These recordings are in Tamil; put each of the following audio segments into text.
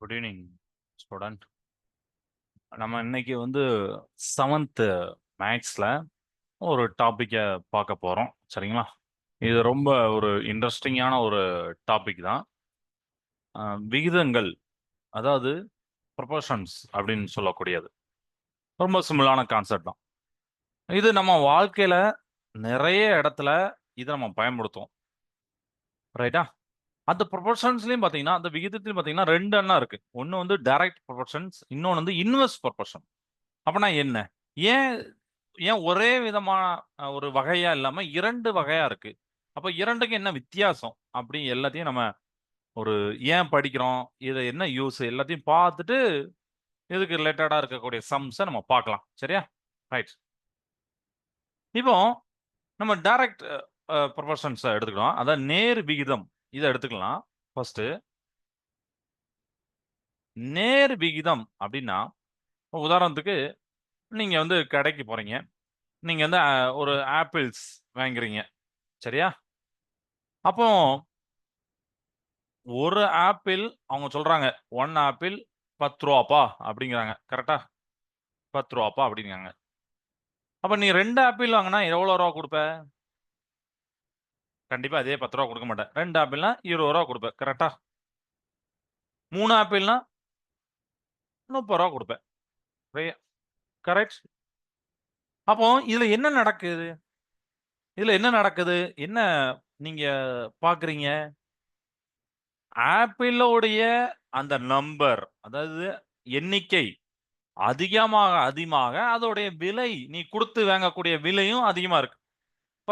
Good evening student. நம்ம இன்னைக்கு வந்து செவன்த்து மேக்ஸில் ஒரு டாப்பிக்கை பார்க்க போகிறோம் சரிங்களா? இது ரொம்ப ஒரு இன்ட்ரெஸ்டிங்கான ஒரு டாபிக் தான். விகிதங்கள் அதாவது ப்ரொபோர்ஷன்ஸ் அப்படின்னு சொல்லக்கூடியது. ரொம்ப சிம்பிளான கான்செப்ட் தான். இது நம்ம வாழ்க்கையில் நிறைய இடத்துல இதை நம்ம பயன்படுத்துவோம். ரைட்டா? அந்த ப்ரொபோர்ஷன்ஸ்லையும் பார்த்தீங்கன்னா அந்த விகிதத்திலையும் பார்த்தீங்கன்னா ரெண்டு அண்ணா இருக்கு. ஒன்று வந்து டைரக்ட் ப்ரொபோர்ஷன்ஸ் இன்னொன்று வந்து இன்வெஸ்ட் ப்ரொபோர்ஷன் அப்படின்னா என்ன? ஏன் ஏன் ஒரே விதமான ஒரு வகையா இல்லாமல் இரண்டு வகையா இருக்கு? அப்போ இரண்டுக்கும் என்ன வித்தியாசம்? அப்படி எல்லாத்தையும் நம்ம ஒரு ஏன் படிக்கிறோம்? இதை என்ன யூஸ் எல்லாத்தையும் பார்த்துட்டு இதுக்கு ரிலேட்டடாக இருக்கக்கூடிய சம்ஸை நம்ம பார்க்கலாம். சரியா? ரைட் இப்போ நம்ம டைரக்ட் ப்ரொபோர்ஷன்ஸை எடுத்துக்கிறோம் அதான் நேர் விகிதம். இதை எடுத்துக்கலாம். ஃபர்ஸ்ட் நேர் விகிதம் அப்படின்னா உதாரணத்துக்கு நீங்க வந்து கடைக்கு போறீங்க. நீங்க வந்து ஒரு ஆப்பிள்ஸ் வாங்குறீங்க. சரியா? அப்போ ஒரு ஆப்பிள் அவங்க சொல்றாங்க ஒன் ஆப்பிள் பத்து ரூபாப்பா அப்படிங்கிறாங்க. கரெக்டா பத்து ரூபாப்பா அப்படிங்கிறாங்க. அப்ப நீ ரெண்டு ஆப்பிள் வாங்கினா எவ்வளவு ரூபா கொடுப்ப? கண்டிப்பாக அதே பத்து ரூபா கொடுக்க மாட்டேன். ரெண்டு ஆப்பிள்னா இருபது ரூபா கொடுப்பேன். கரெக்டா மூணு ஆப்பிள்னா முப்பது ரூபா கொடுப்பேன். கரெக்ட் அப்போ இதில் என்ன நடக்குது? இதில் என்ன நடக்குது? என்ன நீங்கள் பார்க்குறீங்க ஆப்பிளோடைய அந்த நம்பர் அதாவது எண்ணிக்கை அதிகமாக அதிகமாக அதோடைய விலை நீ கொடுத்து வாங்கக்கூடிய விலையும் அதிகமாக இருக்கு.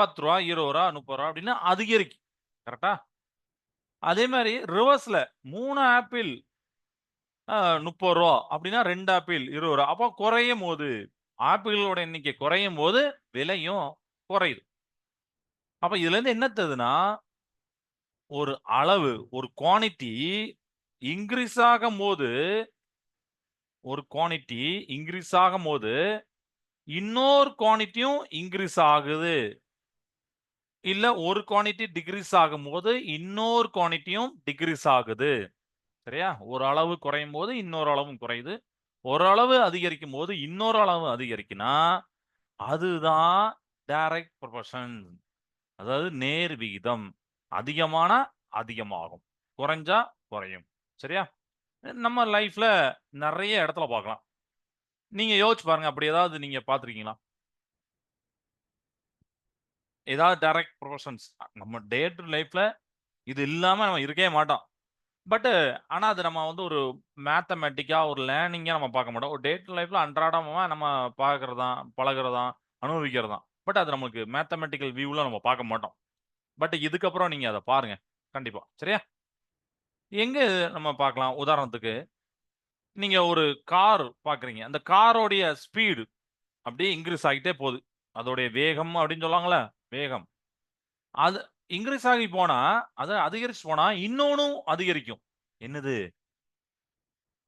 பத்து ரூபா இருபது ரூபா முப்பது ரூபா அப்படின்னு அதிகரிக்கும். கரெக்டா அதே மாதிரி ரிவர்ஸ்ல மூணு ஆப்பிள் முப்பது ரூபா அப்படின்னா ரெண்டு ஆப்பிள் இருபது ரூபா அப்போ குறையும் போது ஆப்பிளோட எண்ணிக்கை குறையும் போது விலையும் குறையுது. அப்ப இதுல இருந்து என்ன தெரியுதுன்னா ஒரு அளவு ஒரு குவான்டிட்டி இன்க்ரீஸ் ஆகும் போது ஒரு குவான்டிட்டி இன்க்ரீஸ் ஆகும் போது இன்னொரு குவான்டிட்டியும் இன்க்ரீஸ் ஆகுது. இல்ல ஒரு குவான்டிட்டி டிகிரீஸ் ஆகும் போது இன்னொரு குவான்டிட்டியும் டிகிரீஸ் ஆகுது. சரியா? ஒரு அளவு குறையும் போது இன்னொரு அளவும் குறையுது. ஒரு அளவு அதிகரிக்கும் போது இன்னொரு அளவு அதிகரிக்குன்னா அதுதான் டைரக்ட் ப்ரொபஷன் அதாவது நேர் விகிதம். அதிகமான அதிகமாகும். குறைஞ்சா குறையும். சரியா? நம்ம லைஃப்ல நிறைய இடத்துல பார்க்கலாம். நீங்க யோசிச்சு பாருங்க. அப்படி ஏதாவது நீங்க பார்த்துருக்கீங்களா? ஏதாவது டைரக்ட் ப்ரொஃபஷன்ஸ் நம்ம டே டு லைஃப்ல இது இல்லாம நம்ம இருக்கவே மாட்டோம். பட்டு ஆனா அது நம்ம வந்து ஒரு மேத்தமெட்டிக்காக ஒரு லேர்னிங்கா நம்ம பார்க்க மாட்டோம். ஒரு டே டு லைஃப்ல அன்றாடமா நம்ம பார்க்குறதா பழகுறதா அனுபவிக்கிறதா. பட் அது நம்மளுக்கு மேத்தமெட்டிக்கல் வியூவில் நம்ம பார்க்க மாட்டோம். பட் இதுக்கப்புறம் நீங்கள் அதை பாருங்க. கண்டிப்பாக சரியா? எங்கே நம்ம பார்க்கலாம்? உதாரணத்துக்கு நீங்கள் ஒரு கார் பார்க்குறீங்க. அந்த காரோடைய ஸ்பீடு அப்படியே இன்க்ரீஸ் ஆகிட்டே போகுது. அதோடைய வேகம் அப்படின்னு சொல்லுவாங்களே வேகம். அது இன்க்ரீஸ் ஆகி போனா அது அதிகரிச்சு போனா இன்னொன்னும் அதிகரிக்கும். என்னது?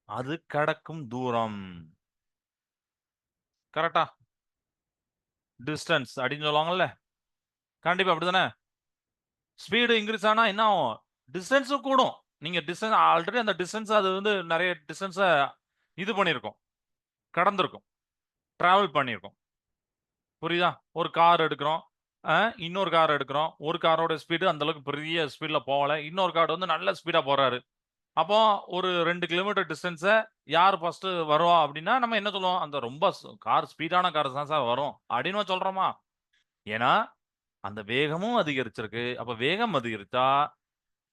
அது கடக்கும் தூரம். கரெக்டா. டிஸ்டன்ஸ் அப்படின்னு சொல்லுவாங்கல்ல. கண்டிப்பா அப்படிதானே ஸ்பீடு இன்க்ரீஸ் ஆனா என்ன ஆகும்? டிஸ்டன்ஸும் கூடும். நீங்க டிஸ்டன்ஸ் ஆல்ரெடி அந்த டிஸ்டன்ஸ் அது வந்து நிறைய டிஸ்டன்ஸை இது பண்ணியிருக்கோம். கடந்திருக்கும். டிராவல் பண்ணியிருக்கோம். புரியுதா? ஒரு கார் எடுக்கிறோம். இன்னொரு கார் எடுக்கிறோம். ஒரு காரோட ஸ்பீடு அந்த அளவுக்கு பெரிய ஸ்பீடில் போகல. இன்னொரு கார் வந்து நல்ல ஸ்பீடாக போகிறாரு அப்போ ஒரு ரெண்டு கிலோமீட்டர் டிஸ்டன்ஸை யார் ஃபஸ்ட்டு வருவா அப்படின்னா நம்ம என்ன சொல்லுவோம்? அந்த ரொம்ப கார் ஸ்பீடான கார் தான் சார் வரும் அப்படின்னு சொல்கிறோமா ஏன்னா அந்த வேகமும் அதிகரிச்சிருக்கு. அப்போ வேகம் அதிகரித்தா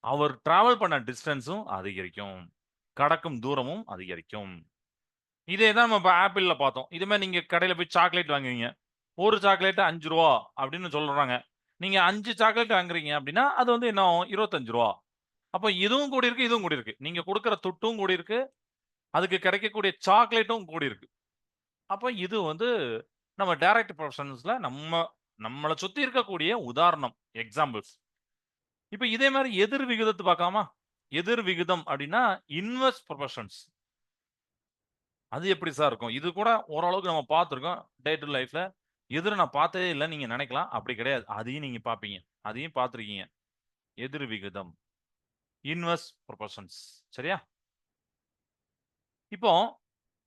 அவர் டிராவல் பண்ண டிஸ்டன்ஸும் அதிகரிக்கும். கடக்கும் தூரமும் அதிகரிக்கும். இதே தான் நம்ம இப்போ ஆப்பிளில் பார்த்தோம். இதுமாதிரி நீங்கள் கடையில் போய் சாக்லேட் வாங்குவீங்க. ஒரு சாக்லேட் அஞ்சு ரூபா அப்படின்னு சொல்றாங்க. நீங்கள் அஞ்சு சாக்லேட் வாங்குறீங்க அப்படின்னா அது வந்து என்ன ஆகும்? இருபத்தஞ்சு ரூபா. அப்போ இதுவும் கூடி இருக்கு இதுவும் கூடி இருக்கு. நீங்கள் கொடுக்குற துட்டும் கூடி இருக்கு. அதுக்கு கிடைக்கக்கூடிய சாக்லேட்டும் கூடி இருக்கு. அப்போ இது வந்து நம்ம டைரக்ட் ப்ரொஃபஷன்ஸ்ல நம்ம நம்மளை சுத்தி இருக்கக்கூடிய உதாரணம் எக்ஸாம்பிள்ஸ் இப்போ இதே மாதிரி எதிர் விகிதத்தை பார்க்காமா எதிர் விகிதம் அப்படின்னா இன்வெஸ்ட் ப்ரொஃபஷன்ஸ் அது எப்படி சார் இருக்கும்? இது கூட ஓரளவுக்கு நம்ம பார்த்துருக்கோம். டே டு லைஃப்ல எதிர் நான் பார்த்ததே இல்லை நீங்க நினைக்கலாம் அப்படி கிடையாது அதையும் நீங்க பார்ப்பீங்க அதையும் பார்த்துருக்கீங்க எதிர் விகிதம் இன்வெஸ்ட் ப்ரொபோர்ஷன்ஸ் சரியா இப்போ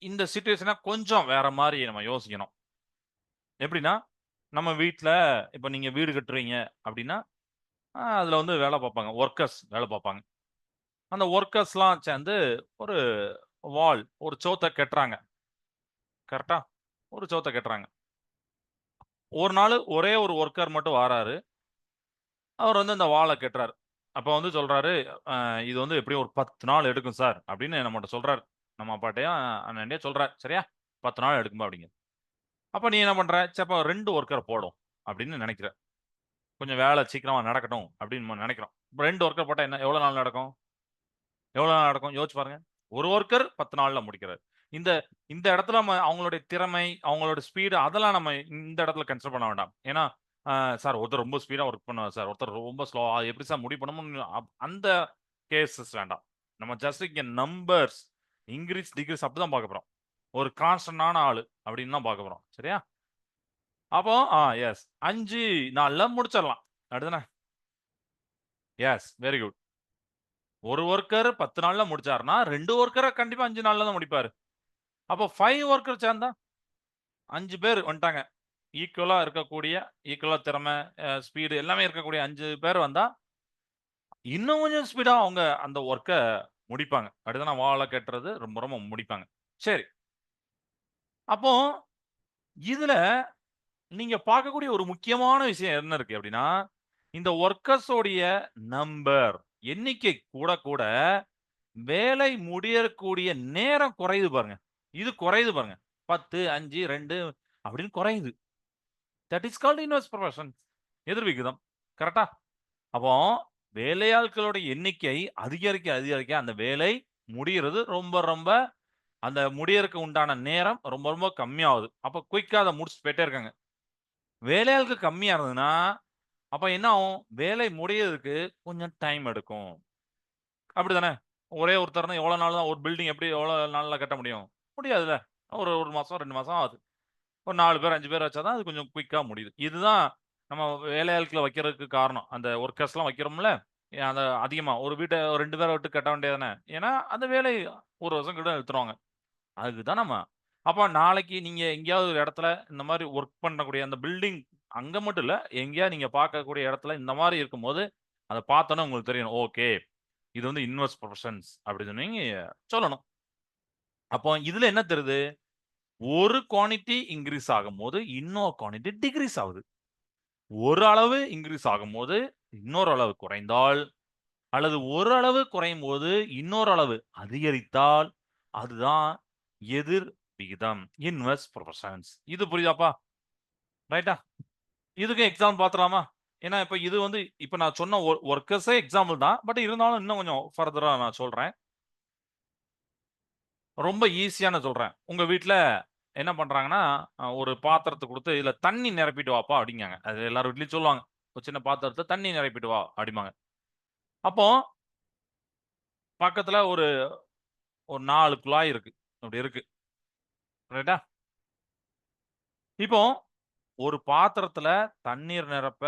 இந்த சுச்சுவேஷனை கொஞ்சம் வேற மாதிரி நம்ம யோசிக்கணும். எப்படின்னா, நம்ம வீட்டில் இப்போ நீங்கள் வீடு கட்டுறீங்க அப்படின்னா, அதில் வந்து வேலை பார்ப்பாங்க. ஒர்க்கர்ஸ் வேலை பார்ப்பாங்க. அந்த ஒர்க்கர்ஸ்லாம் சேர்ந்து ஒரு வால், ஒரு சோத்தை கட்டுறாங்க. கரெக்டாக ஒரு சோத்தை கட்டுறாங்க. ஒரு நாள் ஒரே ஒரு ஒர்க்கர் மட்டும் வாராரு. அவர் வந்து அந்த வாழை கெட்டுறாரு அப்போ வந்து சொல்றாரு, இது வந்து எப்படியும் ஒரு 10 நாள் எடுக்கும் சார்" அப்படின்னு நம்மகிட்ட சொல்றாரு. நம்ம அப்பாட்டையும் அண்ணன்ட்டயும் சொல்றாரு. சரியா? 10 நாள் எடுக்குமா அப்படிங்க. அப்போ நீ என்ன பண்ற? சரி அப்ப 2 வொர்க்கர போடும் அப்படின்னு நினைக்கிற கொஞ்சம் வேலை சீக்கிரமா நடக்கட்டும் அப்படின்னு நினைக்கிறோம் இப்போ ரெண்டு ஒர்க்கர் போட்டால் என்ன எவ்வளோ நாள் நடக்கும்? எவ்வளோ நாள் நடக்கும்? யோசிச்சு பாருங்க. ஒரு ஒர்க்கர் பத்து நாளில் முடிக்கிறார் இந்த இந்த இடத்துல நம்ம அவங்களுடைய திறமை, அவங்களோட ஸ்பீடு அதெல்லாம் நம்ம இந்த இடத்துல கன்சிடர் பண்ண வேண்டாம். ஏன்னா, சார் ஒருத்தர் ரொம்ப ஸ்பீடாக ஒர்க் பண்ணுவார் சார். ஒருத்தர் ரொம்ப ஸ்லோவா எப்படி சார் முடிவு பண்ண அந்த கேஸஸ் வேண்டாம். நம்ம ஜஸ்ட் இங்கே நம்பர்ஸ் இன்கிரீஸ், டிக்ரீஸ் அப்படிதான் பார்க்க போகிறோம் ஒரு கான்ஸ்டன்டான ஆள் அப்படின்னு தான் பார்க்க போகிறோம் சரியா? அப்போ ஆ எஸ் அஞ்சு நாளில் முடிச்சிடலாம். அடுத்தண்ணே எஸ் வெரி குட். ஒரு ஒர்க்கர் பத்து நாளில் முடிச்சாருன்னா, ரெண்டு ஒர்க்கரை கண்டிப்பாக அஞ்சு நாளில் தான் முடிப்பாரு. அப்போ ஃபைவ் ஒர்க்கர் சேர்ந்தா அஞ்சு பேர் வந்துட்டாங்க. ஈக்குவலாக இருக்கக்கூடிய, ஈக்குவலாக திறமை, ஸ்பீடு எல்லாமே இருக்கக்கூடிய அஞ்சு பேர் வந்தால் இன்னும் கொஞ்சம் ஸ்பீடாக அவங்க அந்த ஒர்க்கை முடிப்பாங்க. அடுத்தனா வாழை கட்டுறது ரொம்ப ரொம்ப முடிப்பாங்க. சரி. அப்போ இதில் நீங்கள் பார்க்கக்கூடிய ஒரு முக்கியமான விஷயம் என்ன இருக்கு அப்படின்னா, இந்த ஒர்க்கர்ஸோடைய நம்பர் எண்ணிக்கை கூட கூட வேலை முடியக்கூடிய நேரம் குறையுது பாருங்க. இது குறையுது பாருங்க. 10, 5, 2 அப்படின்னு குறையுது. That is called invest proportion எதிர் விகிதம். அப்போ வேலையாட்களோட எண்ணிக்கை அதிகரிக்க அதிகரிக்க அந்த வேலை முடிகிறது ரொம்ப ரொம்ப அந்த முடியறதுக்கு உண்டான நேரம் ரொம்ப ரொம்ப கம்மியாகுது. அப்போ குயிக்காக அதை முடிச்சுட்டு போயிட்டே இருக்காங்க. வேலையாளுக்கு கம்மியாக இருந்ததுன்னா, அப்போ என்ன ஆகும்? வேலை முடியறதுக்கு கொஞ்சம் டைம் எடுக்கும். அப்படி தானே ஒரே ஒருத்தர்னா எவ்வளோ நாள் தான் ஒரு பில்டிங் எப்படி எவ்வளோ நாளில் கட்ட முடியும்? முடியாதுல்ல. ஒரு ஒரு மாதம் ரெண்டு மாதம் ஆகுது. ஒரு நாலு பேர், அஞ்சு பேர் வச்சா தான் அது கொஞ்சம் குயிக்காக முடியுது. இதுதான் நம்ம வேலையாட்கள வைக்கிறதுக்கு காரணம். அந்த ஒர்க்கர்ஸ்லாம் வைக்கிறோம்ல, அந்த அதிகமாக ஒரு வீட்டை ஒரு ரெண்டு பேரை விட்டு கட்ட வேண்டியது தானே. ஏன்னா, அந்த வேலை ஒரு வருஷம் கிட்ட நிறுத்துருவாங்க அதுக்கு தான் நம்ம அப்போ நாளைக்கு நீங்கள் எங்கேயாவது ஒரு இடத்துல இந்த மாதிரி ஒர்க் பண்ணக்கூடிய அந்த பில்டிங் அங்கே மட்டும் இல்லை எங்கேயாவது நீங்கள் பார்க்கக்கூடிய இடத்துல இந்த மாதிரி இருக்கும்போது, அதை பார்த்தோன்னே உங்களுக்கு தெரியணும். ஓகே. இது வந்து இன்வெஸ்ட் ப்ரொஃபஷன்ஸ் அப்படின்னு நீங்க சொல்லணும். அப்போ இதுல என்ன தெரியுது? ஒரு குவான்டிட்டி இன்கிரீஸ் ஆகும்போது, இன்னொரு குவான்டிட்டி டிக்ரீஸ் ஆகுது. ஒரு அளவு இன்கிரீஸ் ஆகும்போது, இன்னொரு அளவு குறைந்தால், அல்லது ஒரு அளவு குறையும் போது இன்னொரு அளவு அதிகரித்தால், அதுதான் எதிர் விகிதம். இன்வெர்ஸ் ப்ரொஃபஷன்ஸ் இது புரியுதாப்பா? ரைட்டா? இதுக்கு எக்ஸாம்பிள் பார்த்துடலாமா? ஏன்னா, இப்ப இது வந்து இப்ப நான் சொன்ன ஒர்க்கர்ஸே எக்ஸாம்பிள் தான். பட் இருந்தாலும் இன்னும் கொஞ்சம் ஃபர்தரா நான் சொல்றேன். ரொம்ப ஈஸியான நான் உங்கள் வீட்டில் என்ன பண்ணுறாங்கன்னா ஒரு பாத்திரத்தை கொடுத்து இதில் தண்ணி நிரப்பிட்டு வாப்பா" அப்படிங்காங்க. அது எல்லார் வீட்லேயும் சொல்லுவாங்க. "ஒரு சின்ன பாத்திரத்தை தண்ணி நிரப்பிட்டு வா" அப்படிம்பாங்க. அப்போ பக்கத்தில் ஒரு ஒரு நாலு குழாய் இருக்கு. அப்படி இருக்கு. ரைட்டா? இப்போ ஒரு பாத்திரத்துல தண்ணீர் நிரப்ப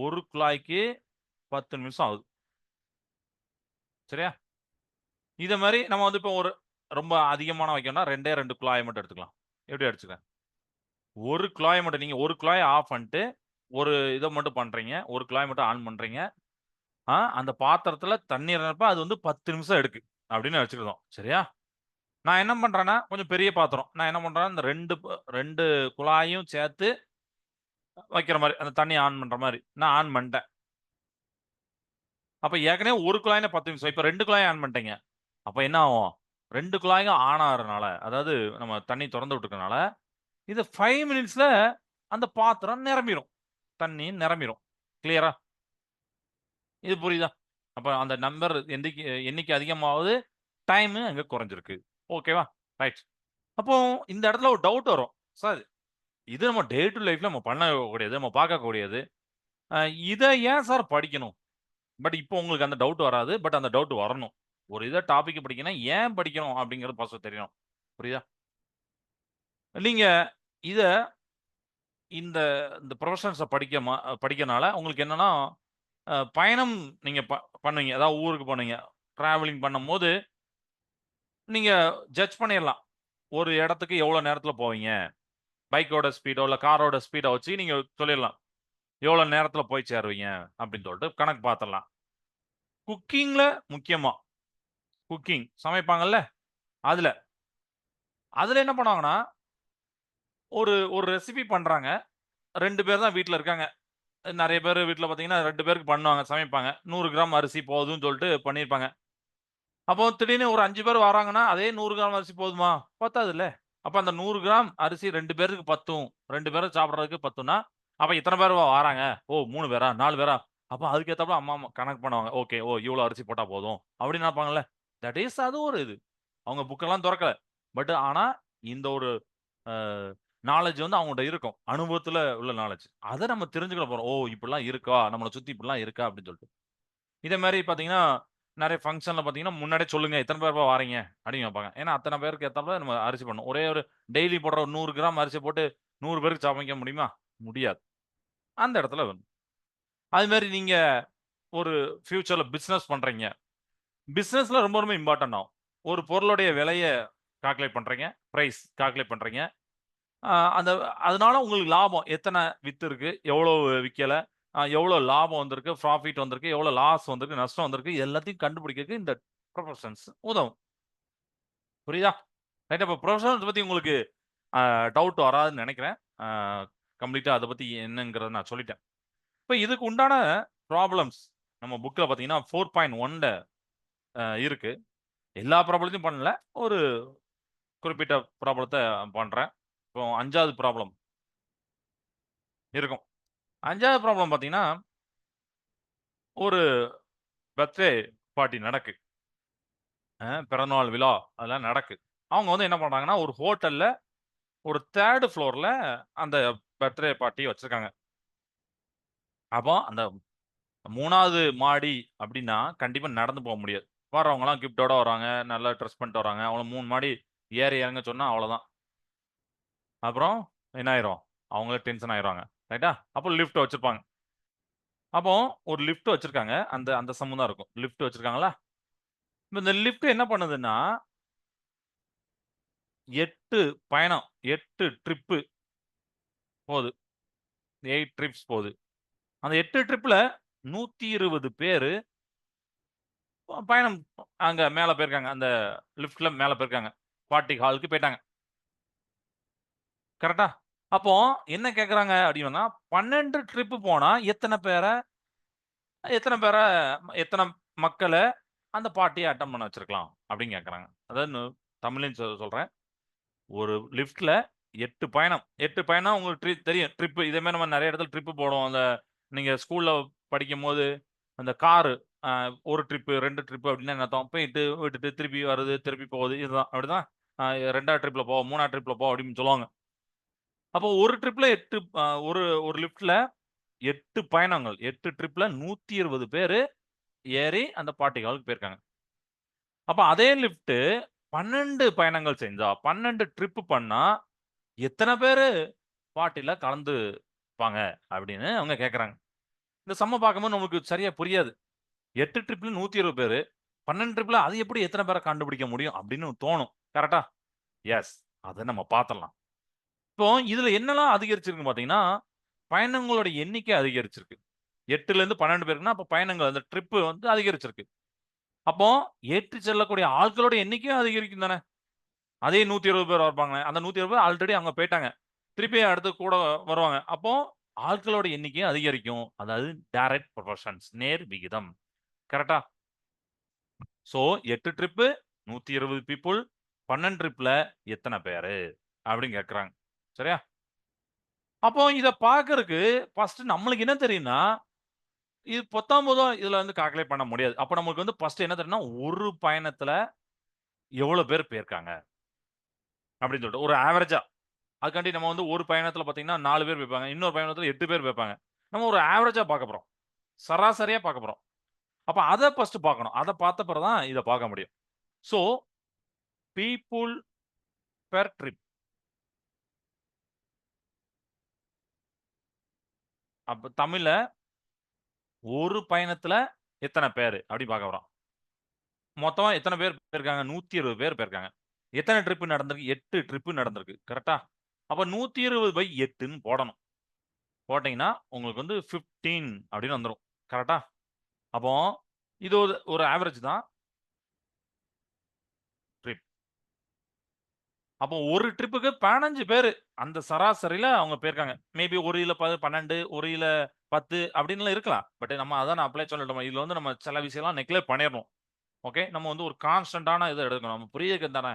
ஒரு குழாய்க்கு 10 நிமிஷம் ஆகுது. சரியா? இத மாதிரி நம்ம வந்து இப்போ ஒரு ரொம்ப அதிகமான வைக்கணும்னா ரெண்டே ரெண்டு குழாயை மட்டும் எடுத்துக்கலாம். எப்படி அடிச்சுக்கிறேன்? ஒரு குழாயை மட்டும் நீங்கள் ஒரு குழாயை ஆஃப் பண்ணிட்டு, ஒரு இதை மட்டும் பண்ணுறீங்க ஒரு குழாயை மட்டும் ஆன் பண்ணுறீங்க ஆ அந்த பாத்திரத்தில் தண்ணீர் நிரப்ப அது வந்து 10 நிமிஷம் எடுக்கு. அப்படின்னு வச்சுக்கிடுதோம். சரியா? நான் என்ன பண்ணுறேன்னா கொஞ்சம் பெரிய பாத்திரம். நான் என்ன பண்ணுறேன்னா இந்த ரெண்டு ரெண்டு குழாயும் சேர்த்து வைக்கிற மாதிரி அந்த தண்ணி ஆன் பண்ணுற மாதிரி நான் ஆன் பண்ணிட்டேன். அப்போ ஏற்கனவே ஒரு குழாய்னா 10 நிமிஷம். இப்போ ரெண்டு குழாயும் ஆன் பண்ணிட்டேங்க. அப்போ என்ன ஆகும்? ரெண்டு குழாயும் ஆன் ஆகுறனால, அதாவது நம்ம தண்ணி திறந்து விட்டுருக்கனால, இது ஃபைவ் மினிட்ஸில் அந்த பாத்திரம் நிரம்பிரும். தண்ணி நிரம்பிரும். கிளியரா? இது புரியுதா? அப்போ அந்த நம்பர் எண்ணிக்கை எண்ணிக்கை அதிகமாகுது டைமு அங்கே குறைஞ்சிருக்கு. ஓகேவா? ரைட். அப்போ இந்த இடத்துல ஒரு டவுட் வரும். சார், இது நம்ம டே டு லைஃப்பில் நம்ம பண்ணக்கூடியது, நம்ம பார்க்கக்கூடியது. இதை ஏன் சார் படிக்கணும்? பட் இப்போ உங்களுக்கு அந்த டவுட் வராது. பட் அந்த டவுட் வரணும். ஒரு இதை டாபிக் படிக்கணும் ஏன் படிக்கணும் அப்படிங்கிறது ஃபர்ஸ்ட் தெரியணும். புரியுதா? நீங்க இத இந்த இந்த புரொஃபஷனல்ஸ படிக்க படிக்கனால படிக்கிறனால உங்களுக்கு என்னன்னா, பயணம் நீங்க ப பண்ணுவீங்க. அதாவது ஊருக்கு போனீங்க. டிராவலிங் பண்ணும்போது நீங்க ஜட்ஜ் பண்ணிடலாம் ஒரு இடத்துக்கு எவ்வளோ நேரத்தில் போவீங்க? பைக்கோட ஸ்பீடோ, இல்லை காரோட ஸ்பீடோ வச்சு நீங்க சொல்லிடலாம் எவ்வளோ நேரத்தில் போய் சேருவீங்க? அப்படின்னு சொல்லிட்டு கணக்கு பார்த்துடலாம். குக்கிங்ல முக்கியமா, குக்கிங் சமைப்பாங்கல்ல, அதில் அதில் என்ன பண்ணுவாங்கன்னா ஒரு ஒரு ரெசிபி பண்ணுறாங்க ரெண்டு பேர் தான் வீட்டில் இருக்காங்க. நிறைய பேர் வீட்டில் பார்த்தீங்கன்னா, ரெண்டு பேருக்கு பண்ணுவாங்க, சமைப்பாங்க. நூறு கிராம் அரிசி போதும்னு சொல்லிட்டு பண்ணியிருப்பாங்க. அப்போ திடீர்னு ஒரு அஞ்சு பேர் வராங்கன்னா, அதே நூறு கிராம் அரிசி போதுமா? பத்தாதுல்ல. அப்போ அந்த நூறு கிராம் அரிசி ரெண்டு பேருக்கு பத்தும். ரெண்டு பேரும் சாப்பிட்றதுக்கு பத்தும்னா, அப்போ இத்தனை பேர் வராங்க. ஓ மூணு பேரா? நாலு பேரா? அப்போ அதுக்கேற்றப்பட அம்மா அம்மா கணக்கு பண்ணுவாங்க. ஓகே. ஓ இவ்வளோ அரிசி போட்டால் போதும். அப்படின்னு நினைப்பாங்கல்ல தட் இஸ் அது ஒரு இது. அவங்க புக்கெல்லாம் திறக்கல பட் ஆனா, இந்த ஒரு நாலேஜ் வந்து அவங்கள்ட்ட இருக்கும். அனுபவத்துல உள்ள நாலேஜ் அதை நம்ம தெரிஞ்சுக்கிற போறோம். ஓ! இப்படிலாம் இருக்கா? நம்மளை சுத்தி இப்படிலாம் இருக்கா? அப்படின்னு சொல்லிட்டு. இதே மாதிரி பார்த்தீங்கன்னா, நிறைய ஃபங்க்ஷனில் பார்த்தீங்கன்னா, முன்னாடியே சொல்லுங்க. பேர் பேர்ப்பா வாரீங்க? அப்படின்னு கேட்பாங்க. ஏன்னா, அத்தனை பேருக்கு ஏத்தாப்புல நம்ம அரிசி பண்ணணும். ஒரே ஒரு டெய்லி போடுற ஒரு நூறு கிராம் அரிசி போட்டு நூறு பேருக்கு சமைக்க முடியுமா? முடியாது. அந்த இடத்துல வேணும் அதுமாரி நீங்கள் ஒரு ஃப்யூச்சரில் பிஸ்னஸ் பண்ணுறீங்க பிஸ்னஸில் ரொம்ப ரொம்ப இம்பார்ட்டன்ட் ஆகும். ஒரு பொருளுடைய விலையை கால்குலேட் பண்ணுறீங்க ப்ரைஸ் கால்குலேட் பண்ணுறீங்க அந்த அதனால உங்களுக்கு லாபம் எத்தனை வித்து இருக்கு எவ்வளோ விற்கலை எவ்வளோ லாபம் வந்திருக்கு? ப்ராஃபிட் வந்திருக்கு? எவ்வளோ லாஸ் வந்திருக்கு? நஷ்டம் வந்திருக்கு? எல்லாத்தையும் கண்டுபிடிக்கிறதுக்கு இந்த ப்ரொபஷன்ஸ் உதவும். புரியுதா? ரைட் அப்போ ப்ரொபஷனல்ஸ் பற்றி உங்களுக்கு டவுட் வராதுன்னு நினைக்கிறேன் கம்ப்ளீட்டாக அதை பற்றி என்னங்கிறத நான் சொல்லிட்டேன். இப்போ இதுக்கு உண்டான ப்ராப்ளம்ஸ் நம்ம புக்கில் பார்த்தீங்கன்னா, ஃபோர் பாயிண்ட் ஒன்ல இருக்கு. எல்லா ப்ராப்ளத்தையும் பண்ணல. ஒரு குறிப்பிட்ட ப்ராப்ளத்தை பண்ணுறேன் இப்போ அஞ்சாவது ப்ராப்ளம். இருக்கும். அஞ்சாவது ப்ராப்ளம் பார்த்தீங்கன்னா ஒரு பர்த்டே பார்ட்டி நடக்கு. பிறநாள் விழா அதெல்லாம் நடக்கு. அவங்க வந்து என்ன பண்ணுறாங்கன்னா ஒரு ஹோட்டலில் ஒரு தேர்டு ஃப்ளோரில் அந்த பர்த்டே பார்ட்டி வச்சுருக்காங்க அப்போ அந்த மூணாவது மாடி அப்படின்னா, கண்டிப்பாக நடந்து போக முடியாது. வர்றவங்கலாம் கிஃப்ட்டோட வராங்க. நல்லா ட்ரெஸ் பண்ணிட்டு வராங்க. அவங்கள மூணு மாடி ஏறி இறங்க சொன்னால் அவ்வளோதான். அப்புறம் என்ன ஆயிரும்? அவங்களே டென்ஷன் ஆயிடுவாங்க ரைட்டா? அப்போ லிஃப்ட் வச்சிருப்பாங்க. அப்போ ஒரு லிஃப்ட் வச்சிருக்காங்க. அந்த அந்த சம்மு தான் இருக்கும். லிஃப்ட் வச்சிருக்காங்களா? இப்போ இந்த லிஃப்ட் என்ன பண்ணுதுன்னா எட்டு பயணம். எட்டு ட்ரிப்பு போது. எயிட் ட்ரிப்ஸ் போது. அந்த எட்டு ட்ரிப்பில் நூற்றி இருபது பேர் பயணம் அங்க மேல போயிருக்காங்க. அந்த லிஃப்ட்ல மேல போயிருக்காங்க. பார்ட்டி ஹாலுக்கு போய்ட்டாங்க. கரெக்டா அப்போ என்ன கேட்குறாங்க அப்படின்னா, பன்னெண்டு ட்ரிப்பு போனா எத்தனை பேரை எத்தனை பேரை எத்தனை மக்களை அந்த பார்ட்டியை அட்டம் பண்ண வச்சிருக்கலாம்? அப்படின்னு கேட்குறாங்க அதாவது நு தமிழ்லயும் சொ ஒரு லிஃப்ட்ல எட்டு பயணம். எட்டு பயணம் உங்களுக்கு ட்ரி தெரியும். ட்ரிப்பு இதே மாதிரி நம்ம நிறைய இடத்துல ட்ரிப்பு போடுவோம். அந்த நீங்கள் ஸ்கூலில் படிக்கும் படிக்கும்போது அந்த காரு ஒரு ட்ரிப்பு ரெண்டு ட்ரிப்பு அப்படின்னா என்ன அர்த்தம்? போயிட்டு விட்டுட்டு திருப்பி வருது, திருப்பி போகுது. இதுதான். அப்படிதான்? ரெண்டாவது ட்ரிப்பில் போ, மூணாவது ட்ரிப்பில் போ அப்படின்னு சொல்லுவாங்க. அப்போ ஒரு ட்ரிப்பில் எட்டு ஒரு ஒரு லிஃப்டில் எட்டு பயணங்கள். எட்டு ட்ரிப்பில் நூற்றி இருபது பேர் ஏறி அந்த பாட்டி காலுக்கு போயிருக்காங்க. அப்போ அதே லிஃப்ட்டு பன்னெண்டு பயணங்கள் செஞ்சா, பன்னெண்டு ட்ரிப்பு பண்ணால் எத்தனை பேர் பாட்டியில் கலந்துப்பாங்க அப்படின்னு அவங்க கேட்குறாங்க இந்த சம்ம பார்க்கும்போது நமக்கு சரியாக புரியாது. எட்டு ட்ரிப்ல 120 பேரு. 12 ட்ரிப்ல அது எப்படி எத்தனை பேரை கண்டுபிடிக்க முடியும் அப்படின்னு தோணும். கரெக்டா எஸ். அதை நம்ம பார்த்தலாம் இப்போ இதுல என்னெல்லாம் அதிகரிச்சிருக்குன்னு பார்த்தீங்கன்னா, பயணங்களோட எண்ணிக்கை அதிகரிச்சிருக்கு. 8லேருந்து 12 பேருக்குன்னா, அப்ப பயணங்கள் அந்த ட்ரிப் வந்து அதிகரிச்சிருக்கு. அப்போ ஏற்றி செல்லக்கூடிய ஆட்களோட எண்ணிக்கையும் அதிகரிக்கும் தானே! அதே 120 பேர் வருவாங்க அந்த 120 பேர் ஆல்ரெடி அங்க போயிட்டாங்க திருப்பி அடுத்து கூட வருவாங்க. அப்போ ஆட்களோட எண்ணிக்கையும் அதிகரிக்கும். அதாவது டைரக்ட் ப்ரொஃபஷன்ஸ் நேர் விகிதம். கரெக்டா ஸோ எட்டு ட்ரிப்பு, நூற்றி இருபது பீப்புள் பன்னெண்டு ட்ரிப்ல எத்தனை பேரு? அப்படின்னு கேட்குறாங்க சரியா? அப்போ இத பார்க்கறதுக்கு ஃபர்ஸ்ட் நம்மளுக்கு என்ன தெரியும்னா, இது 19 இதுல வந்து கால்குலேட் பண்ண முடியாது. அப்ப நமக்கு வந்து ஃபர்ஸ்ட் என்ன தெரியும்னா, ஒரு பயணத்துல எவ்வளோ பேர் போயிருக்காங்க? அப்படின்னு சொல்லிட்டு ஒரு ஆவரேஜா. அதுக்காண்டி நம்ம வந்து ஒரு பயணத்துல பார்த்தீங்கன்னா நாலு பேர் போய்ப்பாங்க இன்னொரு பயணத்துல எட்டு பேர் போய்ப்பாங்க நம்ம ஒரு ஆவரேஜா பார்க்க போறோம். சராசரியா பார்க்க போறோம். அப்ப அதை ஃபர்ஸ்ட் பார்க்கணும். அதை பார்த்த பிறகு தான் இதை பார்க்க முடியும். So people per trip. அப்ப தமிழ்ல ஒரு பயணத்துல எத்தனை பேர் அப்படி பார்க்க போறோம். மொத்தமா எத்தனை பேர் போயிருக்காங்க? 120 பேர் போயிருக்காங்க. எத்தனை ட்ரிப் நடந்திருக்கு? எட்டு ட்ரிப்பு நடந்திருக்கு. நூற்றி அப்ப 120/8ன்னு போடணும். போட்டீங்கன்னா, உங்களுக்கு வந்து 15 அப்படின்னு வந்துடும் கரெக்டா அப்போ இது ஒரு ஒரு ஆவரேஜ் தான். ட்ரிப். அப்போ ஒரு ட்ரிப்புக்கு பதினஞ்சு பேர் அந்த சராசரியில் அவங்க போயிருக்காங்க. மேபி ஒரு இல்லை பன்னெண்டு ஒரு இல்லை பத்து அப்படின்லாம் இருக்கலாம். பட் நம்ம அதான் நான் சொல்லிட்டோம். இதில் வந்து நம்ம சில விஷயம்லாம் நெக்லெக்ட் பண்ணிடணும் ஓகே. நம்ம வந்து ஒரு கான்ஸ்டன்ட்டான இதை எடுக்கணும். நம்ம புரிய தானே.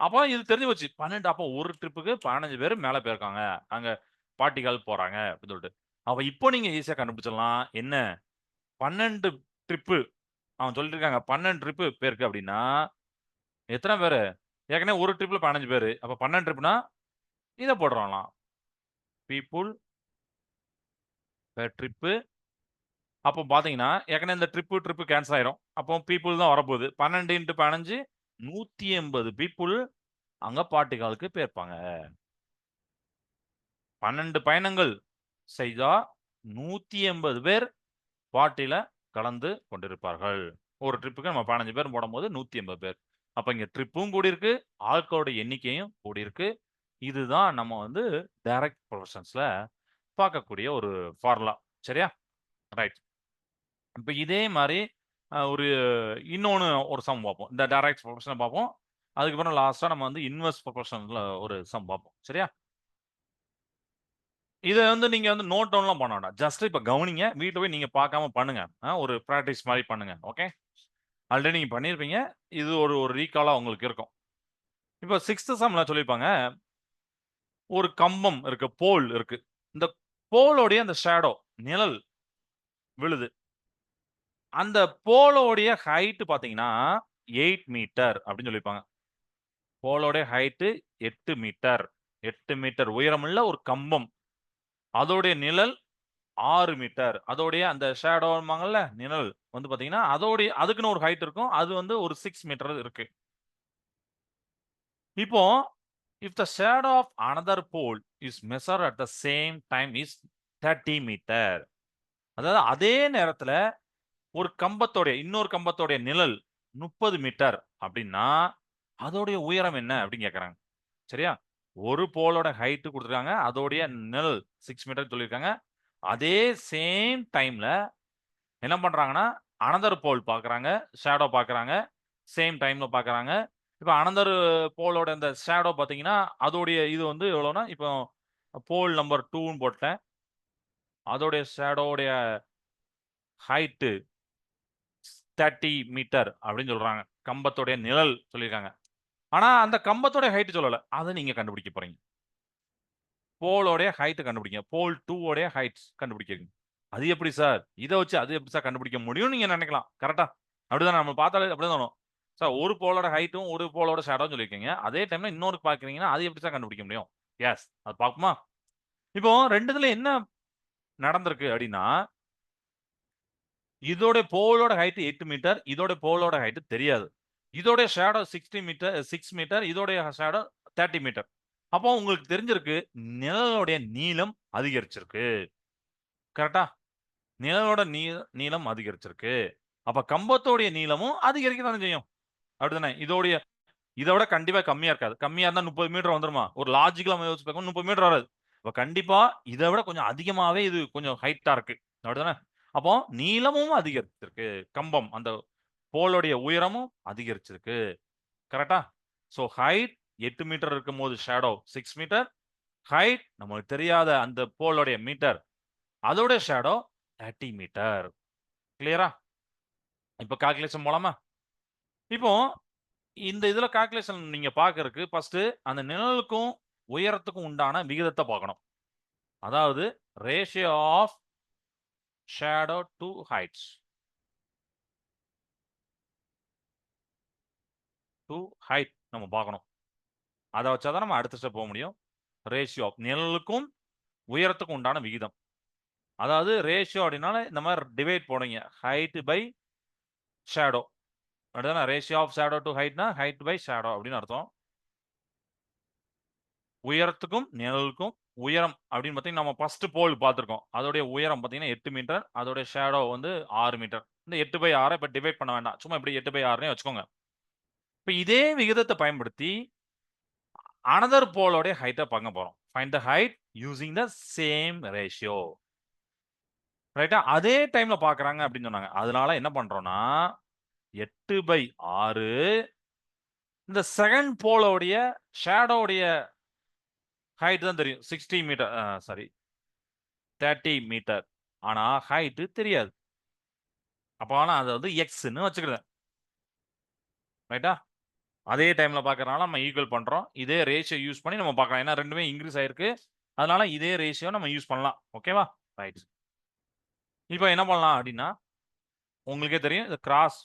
அப்போ இது தெரிஞ்சு போச்சு. 12 அப்போ ஒரு ட்ரிப்புக்கு பதினஞ்சு பேர் மேலே போயிருக்காங்க. அங்கே பாட்டிகள் போகிறாங்க அப்படின்னு சொல்லிட்டு. அப்போ இப்போ நீங்கள் ஈஸியாக கண்டுபிடிச்சிடலாம். என்ன 12 ட்ரிப்பு அவன் சொல்லிகிட்டு இருக்காங்க பன்னெண்டு ட்ரிப்பு போயிருக்கு அப்படின்னா, எத்தனை பேர் ஏற்கனவே ஒரு ட்ரிப்பில் பதினஞ்சு பேர் அப்போ பன்னெண்டு ட்ரிப்னா இதை போட்டுறலாம். பீப்புள் பெர் ட்ரிப்பு அப்போ பார்த்தீங்கன்னா, ஏற்கனவே இந்த ட்ரிப்பு, ட்ரிப்பு கேன்சல் ஆயிரும். அப்போ பீப்புள் தான் வரப்போகுது. 12 இன்டு 15 180 பீப்பிள் அங்க பார்ட்டிகாலுக்கு போயிருப்பாங்க. 12 பயணங்கள் செய்தா 180 பேர் பாட்டியில் கலந்து கொண்டிருப்பார்கள். ஒரு ட்ரிப்புக்கு நம்ம 15 பேர் போடும்போது 180 பேர். அப்போ இங்கே ட்ரிப்பும் கூடியிருக்கு. ஆட்களோட எண்ணிக்கையும் கூடியிருக்கு. இதுதான் நம்ம வந்து டைரக்ட் ப்ரொஃபஷன்ஸில் பார்க்கக்கூடிய ஒரு ஃபார்முலா. சரியா? ரைட். இப்போ இதே மாதிரி ஒரு இன்னொன்று ஒரு சம் பார்ப்போம். இந்த டைரக்ட் ப்ரொஃபஷனை பார்ப்போம். அதுக்கப்புறம் லாஸ்ட்டாக நம்ம வந்து இன்வெஸ்ட் ப்ரொஃபஷனில் ஒரு சம் பார்ப்போம். சரியா? இதை வந்து நீங்க வந்து நோட் டவுன்லாம் பண்ண வேண்டாம். ஜஸ்ட் இப்போ கவனிங்க. வீட்டில் போய் நீங்க பார்க்காம பண்ணுங்க. ஒரு ப்ராக்டிஸ் மாதிரி பண்ணுங்க. ஓகே. ஆல்ரெடி நீங்க பண்ணியிருப்பீங்க. இது ஒரு ஒரு ரீகாலா உங்களுக்கு இருக்கும். இப்போ சிக்ஸ்த் சம்ல சொல்லியிருப்பாங்க. ஒரு கம்பம் இருக்கு. போல் இருக்கு. இந்த போலோடைய அந்த ஷேடோ நிழல் விழுது. அந்த போலோடைய ஹைட்டு பார்த்தீங்கன்னா, எயிட் மீட்டர் அப்படின்னு சொல்லியிருப்பாங்க. போலோடைய ஹைட்டு எட்டு மீட்டர். எட்டு மீட்டர் உயரமுள்ள ஒரு கம்பம். அதோடைய நிழல் ஆறு மீட்டர். அதோடைய அந்த ஷேடோம்பாங்கல்ல நிழல் வந்து பார்த்தீங்கன்னா, அதோடைய அதுக்குன்னு ஒரு ஹைட் இருக்கும். அது வந்து ஒரு சிக்ஸ் மீட்டர் இருக்கு. இப்போ if the shadow of another pole is measure at the same time is 30 metre. அதாவது அதே நேரத்துல ஒரு கம்பத்தோடைய இன்னொரு கம்பத்தோடைய நிழல் 30 மீட்டர் அப்படின்னா, அதோடைய உயரம் என்ன அப்படின்னு கேட்குறாங்க சரியா? ஒரு போலோட ஹைட் குடுத்துருக்காங்க. அதோடைய நிழல் 6 மீட்டர்ன்னு சொல்லியிருக்காங்க. அதே சேம் டைம்ல என்ன பண்றாங்கன்னா, அனதர் போல் பார்க்குறாங்க. ஷேடோ பார்க்குறாங்க. சேம் டைம்ல பார்க்குறாங்க. இப்ப அனதர் போலோட அந்த ஷேடோ பார்த்தீங்கன்னா, அதோடைய இது வந்து எவ்வளோன்னா, இப்போ போல் நம்பர் 2ன்னு போட்டேன். அதோடைய ஷேடோவுடைய ஹைட்டு 30 மீட்டர் அப்படின்னு சொல்றாங்க. கம்பத்தோடைய நிழல் சொல்லியிருக்காங்க. ஆனா அந்த கம்பத்தோட ஹைட் சொல்லல. அதை நீங்க கண்டுபிடிக்க போறீங்க. போலோடைய ஹைட் கண்டுபிடிங்க. போல் 2 உடைய ஹைட்ஸ் கண்டுபிடிக்கிறீங்க. அது எப்படி சார்? இதை வச்சு அது எப்படி சார் கண்டுபிடிக்க முடியும்னு நீங்க நினைக்கலாம். கரெக்டா அப்படிதான் நம்ம பார்த்தாலே அப்படிதான் தோணும். சார் ஒரு போலோட ஹைட்டும், ஒரு போலோட ஷேடோவும் சொல்லியிருக்கீங்க. அதே டைம்ல இன்னொரு பாக்குறீங்கன்னா அது எப்படி சார் கண்டுபிடிக்க முடியும்? எஸ். அது பார்க்குமா இப்போ 2 என்ன நடந்திருக்கு அப்படின்னா இதோட போலோட ஹைட் எட்டு மீட்டர். இதோட போலோட ஹைட்டு தெரியாது. இதோட ஷேடோ 60 மீட்டர் சிக்ஸ் மீட்டர். இதோடைய ஷேடோ 30 மீட்டர். அப்போ உங்களுக்கு தெரிஞ்சிருக்கு நிழலோடைய நீளம் அதிகரிச்சிருக்கு. கரெக்டா நிழலோட நீ நீளம் அதிகரிச்சிருக்கு. அப்ப கம்பத்தோடைய நீளமும் அதிகரிக்க தானே செய்யும். அப்படிதானே? இதோடைய இத விட கண்டிப்பா கம்மியா இருக்காது. கம்மியா இருந்தா 30 மீட்டர் வந்துருமா? ஒரு லாஜிக்கலா யோசிச்சு பார்க்கும்போது 30 மீட்டர் வராது. அப்ப கண்டிப்பா இத விட கொஞ்சம் அதிகமாவே இது கொஞ்சம் ஹைட்டா இருக்கு. அப்படிதானே? அப்போ நீளமும் அதிகரிச்சிருக்கு. கம்பம் அந்த போலோடைய உயரமும் அதிகரிச்சிருக்கு. கரெக்டா ஸோ ஹைட் எட்டு மீட்டர் இருக்கும்போது ஷேடோ சிக்ஸ் மீட்டர். ஹைட் நம்மளுக்கு தெரியாத அந்த போலோடைய மீட்டர். அதோட ஷேடோ 30 மீட்டர். கிளியரா? இப்போ கால்குலேஷன் மூலமா இப்போ இந்த இதில் கால்குலேஷன் நீங்கள் பார்க்கறக்கு ஃபஸ்ட்டு அந்த நிழலுக்கும், உயரத்துக்கும் உண்டான விகிதத்தை பார்க்கணும். அதாவது ratio of shadow to heights. To height நம்ம பார்க்கணும். அதை வச்சா தான் நம்ம அடுத்த ஸ்டெப் போக முடியும். ரேஷியோ ஆஃப் நிழலுக்கும், உயரத்துக்கும் உண்டான விகிதம். அதாவது ரேஷியோ அப்படின்னாலே இந்த மாதிரி டிவைட் போடுங்க ஹைட் பை ஷேடோ. அப்படிதானே? ரேஷியோ ஆஃப் ஷேடோ டூ ஹைட்னா ஹைட் பை ஷேடோ அப்படின்னு அர்த்தம். உயரத்துக்கும், நிழலுக்கும் உயரம் அப்படின்னு பார்த்தீங்கன்னா, நம்ம ஃபர்ஸ்ட் போல் பார்த்துருக்கோம். அதோடைய உயரம் பார்த்தீங்கன்னா எட்டு மீட்டர். அதோடைய ஷேடோ வந்து ஆறு மீட்டர். இந்த எட்டு பை ஆறை இப்போ டிவைட் பண்ண வேண்டாம். சும்மா இப்படி 8/6ன்னே வச்சுக்கோங்க. இப்போ இதே விகிதத்தை பயன்படுத்தி அனதர் போலோடைய ஹைட்டை பார்க்க போகிறோம் find the height using the same ratio. ரைட்டா? அதே டைம்ல பார்க்குறாங்க அப்படின்னு சொன்னாங்க. அதனால என்ன பண்ணுறோன்னா எட்டு பை ஆறு இந்த செகண்ட் போலோடைய ஷேடோவுடைய ஹைட் தான் தெரியும். 60 மீட்டர் சாரி 30 மீட்டர். ஆனால் ஹைட்டு தெரியாது. அப்போ ஆனால் அதை வந்து எக்ஸ்ன்னு வச்சுக்கிறேன். ரைட்டா? அதே டைம்ல பார்க்கறனால நம்ம ஈக்குவல் பண்றோம். இதே ரேஷியோ யூஸ் பண்ணி நம்ம பார்க்கலாம். ஏன்னா ரெண்டுமே இன்க்ரீஸ் ஆயிருக்கு. அதனால இதே ரேஷியோ நம்ம யூஸ் பண்ணலாம். ஓகேவா? ரைட். இப்போ என்ன பண்ணலாம் அப்படின்னா, உங்களுக்கே தெரியும். இது கிராஸ்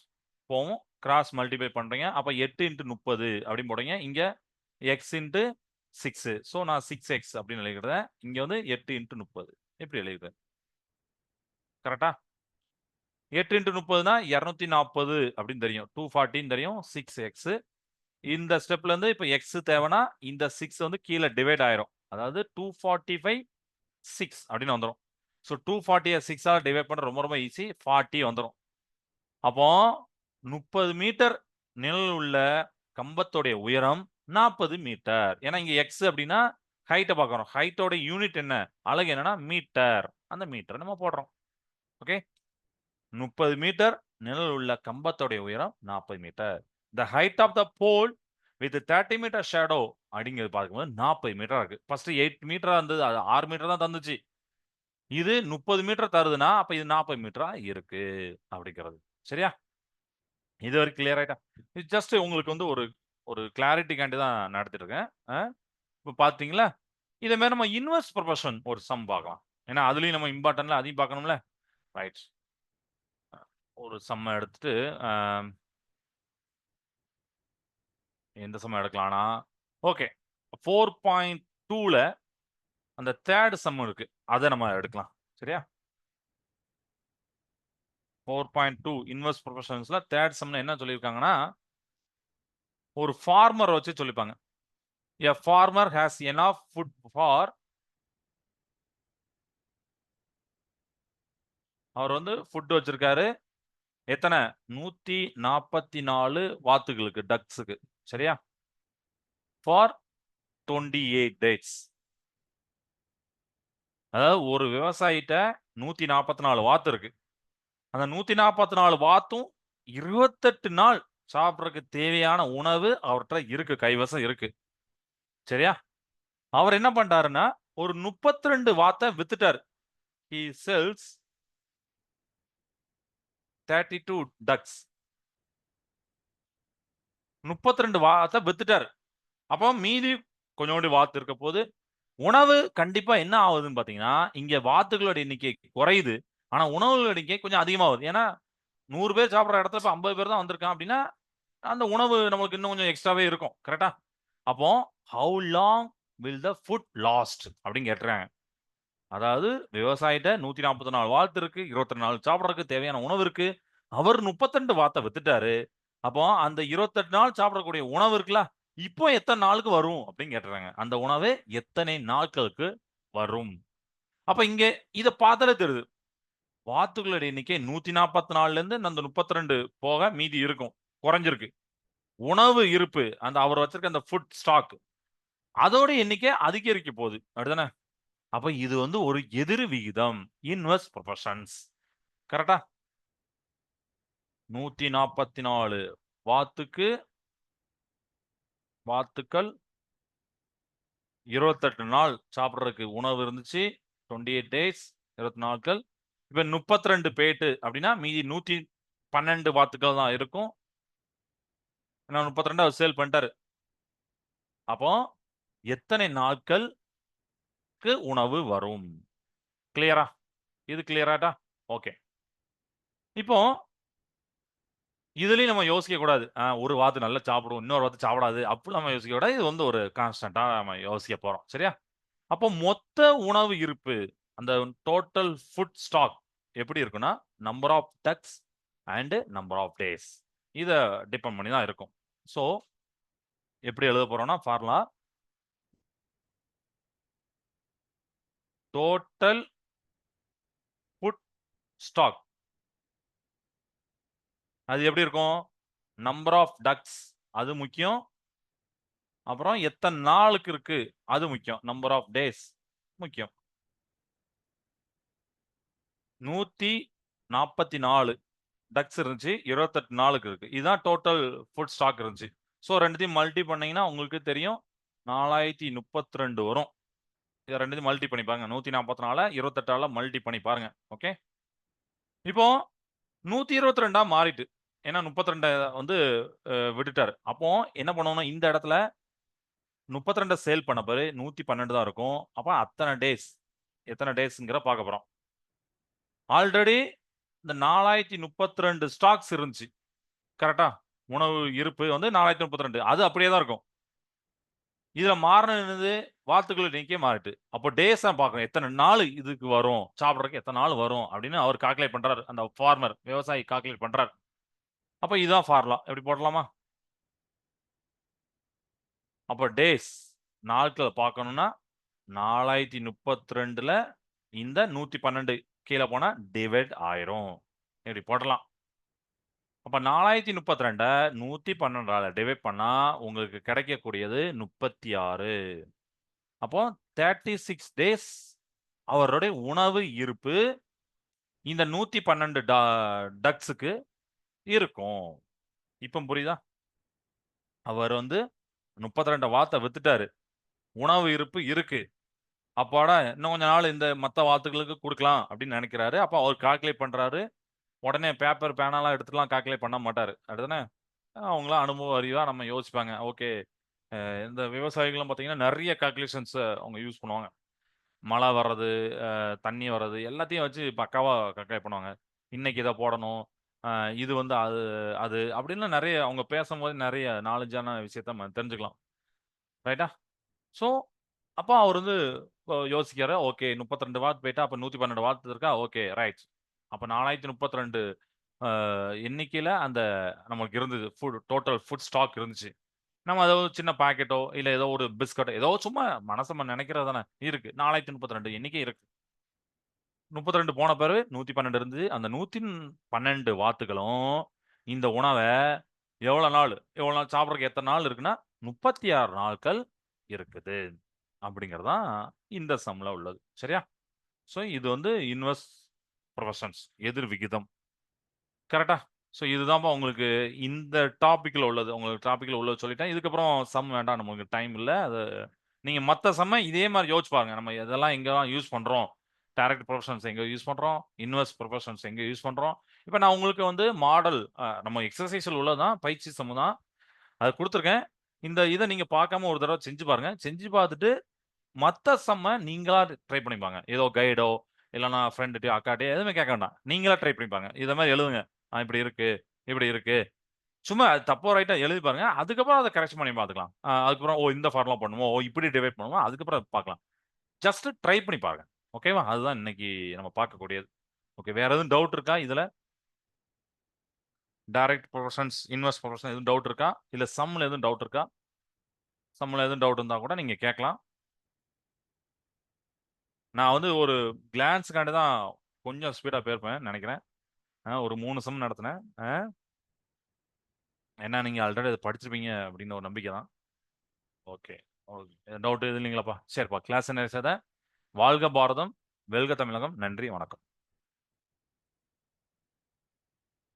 போவோம் கிராஸ் மல்டிப்ளை பண்ணுறீங்க அப்போ எட்டு இன்ட்டு முப்பது அப்படின்னு போடுறீங்க. இங்கே எக்ஸ் இன்ட்டு சிக்ஸு ஸோ நான் சிக்ஸ் எக்ஸ் அப்படின்னு எழுதிக்கிறேன். இங்கே வந்து எட்டு இன்ட்டு முப்பது எப்படி எழுதிக்கிறேன். கரெக்ட்டா? 8 இன்டு 30னா 240 அப்படின்னு தெரியும். 240ன்னு தெரியும். சிக்ஸ் எக்ஸு இந்த ஸ்டெப்ல இருந்து இப்ப எக்ஸ் தேவைன்னா இந்த சிக்ஸ் வந்து கீழே டிவைட் ஆயிரும். அதாவது 245 6 அப்படின்னு வந்துடும் ஸோ டூ ஃபார்ட்டியை சிக்ஸாக டிவைட் பண்ண ரொம்ப ரொம்ப ஈஸி. ஃபார்ட்டி வந்துடும் அப்போ 30 மீட்டர் நிழல் உள்ள கம்பத்தோடைய உயரம் 40 மீட்டர். ஏன்னா இங்க எக்ஸ் அப்படின்னா ஹைட்டை பார்க்குறோம். ஹைட்டோட யூனிட் என்ன? அழகு என்னன்னா மீட்டர். அந்த மீட்டர் நம்ம போடுறோம். ஓகே. 30 மீட்டர் நிழல் உள்ள கம்பத்தோடைய உயரம் 40 metre. The height of the pole with 30 metre shadow அப்படிங்கிறது பார்க்கும்போது 40 மீட்டரா இருக்கு. ஃபர்ஸ்ட் எயிட் மீட்டராக இருந்தது. அது ஆறு மீட்டர் தான் தந்துச்சு. இது 30 மீட்டர் தருதுன்னா, அப்போ இது 40 மீட்டரா இருக்கு அப்படிங்கிறது. சரியா? இதுவரைக்கும் கிளியர் ஆகிட்டா இது ஜஸ்ட் உங்களுக்கு வந்து ஒரு ஒரு கிளாரிட்டிக்காண்டி தான் நடத்திட்டு இருக்கேன். இப்போ பார்த்தீங்களா? இதே மாதிரி நம்ம இன்வெர்ஸ் ப்ரொபஷன் ஒரு சம் பார்க்கலாம். ஏன்னா அதுலேயும் நம்ம இம்பார்ட்டன்ட்ல அதையும் பார்க்கணும்ல. ரைட். ஒரு சம்மை எடுத்துட்டு எந்த சம் எடுக்கலாம்னா, ஓகே. 4.2ல அந்த 3 சம் இருக்கு. அத நம்ம எடுக்கலாம். சரியா? 4.2 இன்வெர்ஸ் ப்ரொபோர்ஷன்ஸ்ல 3 சம்ல என்ன சொல்லியிருக்காங்கன்னா ஒரு ஃபார்மர வச்சு சொல்லிப்பாங்க. A farmer has enough food for அவர் வந்து ஃபுட் வச்சிருக்காரு. எத்தன? 144 வாத்துகளுக்கு, டக்ஸ்க்கு. சரியா? ஃபார் டுவெண்ட்டி எயிட் டேட்ஸ் அதாவது ஒரு விவசாயிட்ட நூத்தி நாற்பத்தி நாலு வாத்து இருக்கு. அந்த நூத்தி நாற்பத்தி நாலு வாத்தும் இருபத்தெட்டு நாள் சாப்பிட்றதுக்கு தேவையான உணவு அவர்கிட்ட இருக்கு கைவசம் இருக்கு. சரியா? அவர் என்ன பண்ணிட்டாருன்னா ஒரு முப்பத்தி ரெண்டு வாத்தை வித்துட்டார். He sells thirty two ducks 32 வாத்த வித்துட்டாரு. அப்போ மீதி கொஞ்சோண்டு வாத்து இருக்க போது. உணவு கண்டிப்பா என்ன ஆகுதுன்னு பார்த்தீங்கன்னா, இங்க வாத்துகளோட எண்ணிக்கை குறையுது. ஆனா உணவுகளோட எண்ணிக்கை கொஞ்சம் அதிகமாகுது. ஏன்னா நூறு பேர் சாப்பிட்ற இடத்துல இப்ப 50 பேர் தான் வந்திருக்கான் அப்படின்னா, அந்த உணவு நமக்கு இன்னும் கொஞ்சம் எக்ஸ்ட்ராவே இருக்கும். கரெக்டா அப்போ how long will the food last அப்படின்னு கேட்டுறாங்க அதாவது விவசாயிட்ட 144 வாத்து இருக்கு. இருபத்தி நாலு சாப்பிட்றதுக்கு தேவையான உணவு இருக்கு. அவர் 32 வாத்த வித்துட்டாரு. அப்போ அந்த 28 நாள் சாப்பிடக்கூடிய உணவு இருக்குல்ல, இப்போ எத்தனை நாளுக்கு வரும் அப்படின்னு கேட்டுறாங்க அந்த உணவு எத்தனை நாட்களுக்கு வரும்? அப்ப இங்க இதை பார்த்தாலே தெரியுது. வாத்துக்களுடைய எண்ணிக்கை 144ல இருந்து அந்த 32 போக மீதி இருக்கும். குறைஞ்சிருக்கு. உணவு இருப்பு அந்த அவர் வச்சிருக்க அந்த ஃபுட் ஸ்டாக் அதோட எண்ணிக்கை அதிகரிக்க போகுது. அப்படிதானே? அப்ப இது வந்து ஒரு எதிர் விகிதம். இன்வெஸ்ட் ப்ரொஃபஷன்ஸ் கரெக்டா நூத்தி நாற்பத்தி நாலு வாத்துக்கு வாத்துக்கள் 28 நாள் சாப்பிட்றதுக்கு உணவு இருந்துச்சு. 28 டேஸ் 20 நாட்கள். இப்போ முப்பத்தி ரெண்டு பேட்டு அப்படின்னா மீதி 112 வாத்துக்கள் தான் இருக்கும். ஏன்னா 32 அவர் சேல் பண்ணிட்டாரு. அப்போ எத்தனை நாட்களுக்கு உணவு வரும்? கிளியரா? இது கிளியராட்டா? ஓகே. இப்போ இதுலயும் நம்ம யோசிக்க கூடாது. ஒரு வாத்து நல்லா சாப்பிடும். இன்னொரு வாத்து சாப்பிடாது. அப்படி நம்ம யோசிக்க கூடாது. இது வந்து ஒரு கான்ஸ்டன்ட்டா நம்ம யோசிக்க போறோம். சரியா? அப்போ மொத்த உணவு இருப்பு அந்த டோட்டல் ஃபுட் ஸ்டாக் எப்படி இருக்குன்னா, number of ducks and number of days. இதை டிபெண்ட் பண்ணி தான் இருக்கும். ஸோ எப்படி எழுத போறோம்னா ஃபார்முலா டோட்டல் ஃபுட் ஸ்டாக் அது எப்படி இருக்கும்? நம்பர் ஆஃப் டக்ஸ் அது முக்கியம். அப்புறம் எத்தனை நாளுக்கு இருக்கு? அது முக்கியம். நம்பர் ஆஃப் டேஸ் முக்கியம். நூத்தி நாற்பத்தி நாலு டக்ஸ் இருந்துச்சு இருபத்தெட்டு நாளுக்கு இருக்கு. இதுதான் டோட்டல் ஃபுட் ஸ்டாக் இருந்துச்சு. ஸோ ரெண்டுத்தையும் மல்டி பண்ணீங்கன்னா உங்களுக்கு தெரியும் நாலாயிரத்தி முப்பத்தி ரெண்டு வரும். இதை ரெண்டுத்தையும் மல்டி பண்ணி பாருங்க. நூத்தி நாற்பத்தி நாலு இருபத்தெட்டால மல்டி பண்ணி பாருங்க. ஓகே இப்போ நூத்தி இருபத்தி ரெண்டா மாறிட்டு ஏன்னா முப்பத்தி ரெண்டை வந்து விட்டுட்டார் விட்டுட்டாரு. அப்போ என்ன பண்ணணும்? இந்த இடத்துல முப்பத்தி ரெண்டை சேல் பண்ண பிறகு நூத்தி பன்னெண்டு தான் இருக்கும். அப்போ அத்தனை டேஸ் எத்தனை டேஸ்ங்கிற பார்க்க போறோம். ஆல்ரெடி இந்த நாலாயிரத்தி முப்பத்தி ரெண்டு ஸ்டாக்ஸ் இருந்துச்சு. கரெக்டா உணவு இருப்பு வந்து நாலாயிரத்தி முப்பத்தி ரெண்டு அது அப்படியே தான் இருக்கும். இதுல மாறினது வாத்துக்கள் எண்ணிக்கை மாறிட்டு. அப்போ டேஸ் தான் பார்க்கணும். எத்தனை நாள் இதுக்கு வரும்? சாப்பிட்றதுக்கு எத்தனை நாள் வரும்? அப்படின்னு அவர் கால்குலேட் பண்றாரு. அந்த ஃபார்மர் விவசாயி கால்குலேட் பண்றாரு. அப்போ இதுதான் ஃபார்முலா எப்படி போடலாமா? அப்போ டேஸ் நாட்களை பார்க்கணும்னா நாலாயிரத்தி முப்பத்தி ரெண்டுல இந்த நூத்தி பன்னெண்டு கீழே போனா டிவைட் ஆயிரும். இப்படி போடலாம். அப்ப நாலாயிரத்தி முப்பத்தி ரெண்ட நூத்தி பன்னெண்டால டிவைட் பண்ணா உங்களுக்கு கிடைக்கக்கூடியது முப்பத்தி ஆறு. அப்போ தேர்ட்டி சிக்ஸ் டேஸ் அவருடைய உணவு இருப்பு இந்த நூத்தி பன்னெண்டு டக்ஸுக்கு இருக்கும். இப்போ புரியுதா? அவர் வந்து முப்பத்தி ரெண்டு வாத்தை வித்துட்டாரு. உணவு இருப்பு இருக்கு. அப்பாடா இன்னும் கொஞ்ச நாள் இந்த மற்ற வாத்துகளுக்கு கொடுக்கலாம் அப்படின்னு நினைக்கிறாரு. அப்போ அவர் கால்குலேட் பண்ணுறாரு உடனே பேப்பர் பேனாலாம் எடுத்துலாம் கால்குலேட் பண்ண மாட்டார். அடுத்தானே அவங்களாம் அனுபவம் அறிவாக நம்ம யோசிப்பாங்க. ஓகே இந்த விவசாயிகளும் பார்த்தீங்கன்னா நிறைய கால்குலேஷன்ஸை அவங்க யூஸ் பண்ணுவாங்க. மழை வர்றது தண்ணி வர்றது எல்லாத்தையும் வச்சு பக்காவாக கால்குலேட் பண்ணுவாங்க. இன்னைக்கு இதை போடணும் இது வந்து அது அது அப்படின்னு நிறைய அவங்க பேசும்போது நிறைய நாலேஜான விஷயத்த நம்ம தெரிஞ்சுக்கலாம். ரைட்டா ஸோ அப்போ அவர் வந்து இப்போ யோசிக்கிறாரு ஓகே முப்பத்தி ரெண்டு வாட் போயிட்டா அப்போ நூற்றி பன்னெண்டு வாட் இருக்கா? ஓகே ரைட் அப்போ நாலாயிரத்தி முப்பத்தி ரெண்டு எண்ணிக்கையில் அந்த நமக்கு இருந்தது ஃபுட் டோட்டல் ஃபுட் ஸ்டாக் இருந்துச்சு. நம்ம ஏதோ ஒரு சின்ன பாக்கெட்டோ இல்லை ஏதோ ஒரு பிஸ்கட்டோ ஏதோ சும்மா மனசு நம்ம நினைக்கிறது தானே இருக்கு. நாலாயிரத்தி முப்பத்தி ரெண்டு எண்ணிக்கை இருக்கு. முப்பத்தி ரெண்டு போன பிறகு நூற்றி பன்னெண்டு இருந்தது. அந்த நூற்றி பன்னெண்டு வாத்துகளும் இந்த உணவை எவ்வளோ நாள் எவ்வளோ நாள் சாப்பிட்றதுக்கு எத்தனை நாள் இருக்குன்னா முப்பத்தி ஆறு நாட்கள் இருக்குது. அப்படிங்கிறதான் இந்த சம்ல உள்ளது. சரியா? ஸோ இது வந்து இன்வெஸ்ட் ப்ரொஃபஷன்ஸ் எதிர் விகிதம். கரெக்டா ஸோ இதுதான்ப்பா உங்களுக்கு இந்த டாப்பிக்கில் உள்ளது. உங்களுக்கு டாப்பிக்கில் உள்ளது சொல்லிட்டேன். இதுக்கப்புறம் சம் வேண்டாம். நம்மளுக்கு டைம் இல்லை. அது நீங்கள் மற்ற சம்ம இதே மாதிரி யோசிச்சு பாருங்க. நம்ம இதெல்லாம் எங்கெல்லாம் யூஸ் பண்ணுறோம் டேரக்ட் ப்ரொஃபஷன்ஸ் எங்கே யூஸ் பண்ணுறோம் இன்வெஸ்ட் ப்ரொஃபஷன்ஸ் எங்கே யூஸ் பண்ணுறோம் இப்போ நான் உங்களுக்கு வந்து மாடல் நம்ம எக்ஸசைஸில் உள்ளதான் பயிற்சி சம்மு தான். அது கொடுத்துருக்கேன். இந்த இதை நீங்கள் பார்க்காம ஒரு தடவை செஞ்சு பாருங்கள் செஞ்சு பார்த்துட்டு மற்ற செம்ம நீங்களா ட்ரை பண்ணிப்பாங்க. ஏதோ கைடோ இல்லைன்னா ஃப்ரெண்டுட்டு அக்காட்டே எதுவுமே கேட்க வேண்டாம். நீங்களா ட்ரை பண்ணிப்பாங்க. இதை மாதிரி எழுதுங்க. ஆ, இப்படி இருக்கு இப்படி இருக்கு. சும்மா அது தப்போ ரைட்டாக எழுதி பாருங்க. அதுக்கப்புறம் அதை கரெக்ஷன் பண்ணி பார்த்துக்கலாம். ஆ, அதுக்கப்புறம் ஓ இந்த ஃபார்முலா பண்ணுவோம். ஓ இப்படி டிவைட் பண்ணுவோம். அதுக்கப்புறம் பார்க்கலாம். ஜஸ்ட் ட்ரை பண்ணி பாருங்க. ஓகேவா? அதுதான் இன்னைக்கு நம்ம பார்க்கக்கூடியது. ஓகே வேற எதுவும் டவுட் இருக்கா இதுல? டைரக்ட் ப்ரொஃபஷன்ஸ் இன்வெஸ்ட் ப்ரொஃபஷன் எதுவும் டவுட் இருக்கா? இல்ல சம்ல எதுவும் டவுட் இருக்கா? சம்ல எதுவும் டவுட் இருந்தா கூட நீங்க கேட்கலாம். நான் வந்து ஒரு கிளான்ஸுக்காண்டி தான் கொஞ்சம் ஸ்பீடா போயிருப்பேன் நினைக்கிறேன். ஆ, ஒரு மூணு சம் நடத்தினேன். ஆ? ஏன்னா நீங்க ஆல்ரெடி அதை படிச்சிருப்பீங்க அப்படின்னு ஒரு நம்பிக்கை தான். ஓகே. ஓகே. டவுட் எதுவும் இல்லைங்களாப்பா. சரிப்பா. கிளாஸ் என்ன வாழ்க பாரதம் வெல்க தமிழகம். நன்றி வணக்கம்.